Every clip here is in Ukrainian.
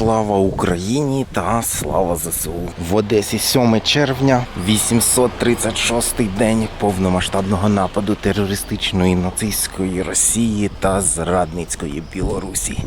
Слава Україні та слава ЗСУ. В Одесі 7 червня, 836-й день повномасштабного нападу терористичної нацистської Росії та зрадницької Білорусі.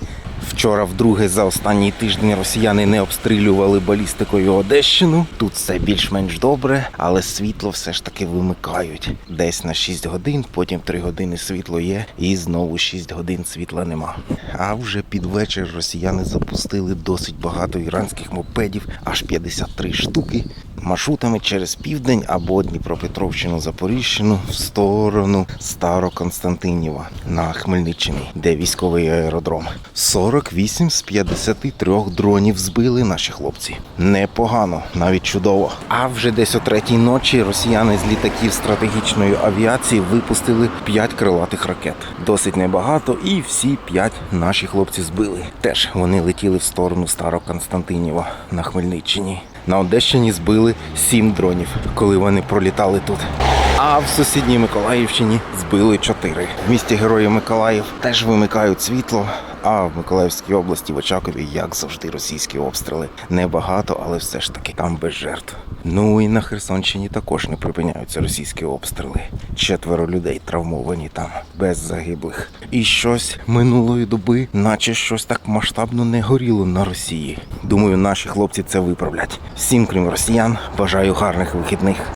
Вчора, вдруге, за останній тиждень росіяни не обстрілювали балістикою Одещину. Тут все більш-менш добре, але світло все ж таки вимикають. Десь на 6 годин, потім 3 години світло є, і знову 6 годин світла нема. А вже під вечір росіяни запустили досить багато іранських мопедів, аж 53 штуки. Маршрутами через південь або Дніпропетровщину, Запоріжщину в сторону Староконстантинєва на Хмельниччині, де військовий аеродром. 48 з 53 дронів збили наші хлопці. Непогано, навіть чудово. А вже десь о третій ночі росіяни з літаків стратегічної авіації випустили 5 крилатих ракет. Досить небагато, і всі 5 наші хлопці збили. Теж вони летіли в сторону Староконстантинєва на Хмельниччині. На Одещині збили сім дронів, коли вони пролітали тут. А в сусідній Миколаївщині збили чотири. В місті Героїв Миколаїв теж вимикають світло. А в Миколаївській області в Очакові, як завжди, російські обстріли. Небагато, але все ж таки там без жертв. Ну і на Херсонщині також не припиняються російські обстріли. Четверо людей травмовані там, без загиблих. І щось минулої доби, наче щось так масштабно не горіло на Росії. Думаю, наші хлопці це виправлять. Всім, крім росіян, бажаю гарних вихідних.